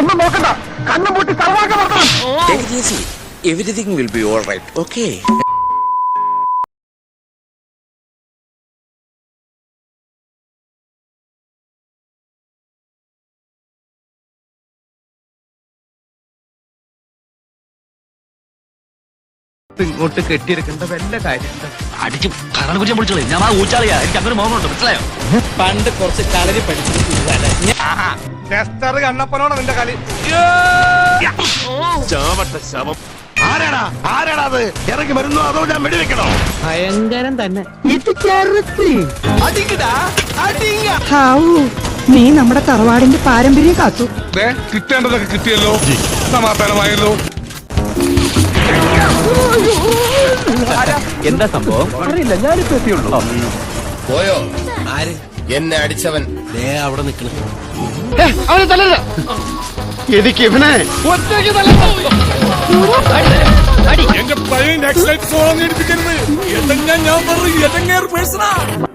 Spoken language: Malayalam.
ഒന്നും നോക്കണ്ട. കണ്ണും പൂട്ടി സർവാക്ക it easy. Everything will be alright. Okay. ഇങ്ങോട്ട് കെട്ടിയെടുക്കേണ്ട വല്ല കാര്യം അടിച്ച് കറണ കുറ്റം പൊളിച്ചോളി. ഞാൻ ആ ഊച്ചാളിയാ. എനിക്ക് അങ്ങനെ മോഹമുണ്ട്. മനസ്സിലായോ? പണ്ട് കുറച്ച് കളരി പഠിച്ചു ടെസ്റ്റർ കണ്ണപ്പനോടാ നിന്റെ കളി. ആരാടാ? ആരാടാ അത്? ഇറങ്ങി വരുന്നു അതോ ഞാൻ വെടിവെക്കണോ? ഭയങ്കരം തന്നെ. ഇത് നീ നമ്മുടെ തറവാടിന്റെ പാരമ്പര്യം കാത്തു. കിട്ടേണ്ടതൊക്കെ കിട്ടിയല്ലോ. സമാധാനമായല്ലോ. എന്താ സംഭവം? അറിയില്ല ഞാനിപ്പോ എത്തിയുള്ളൂ. പോയോ? ആര്? എന്നെ അടിച്ചവൻ. അവിടെ നിൽക്കണം എനിക്ക് ഇവനെ. എന്റെ പഴയ നെക്സ്റ്റ് ലൈഫ് സോളം എടുപ്പിക്കരുത്. എതെങ്ങാൻ ഞാൻ പറയും?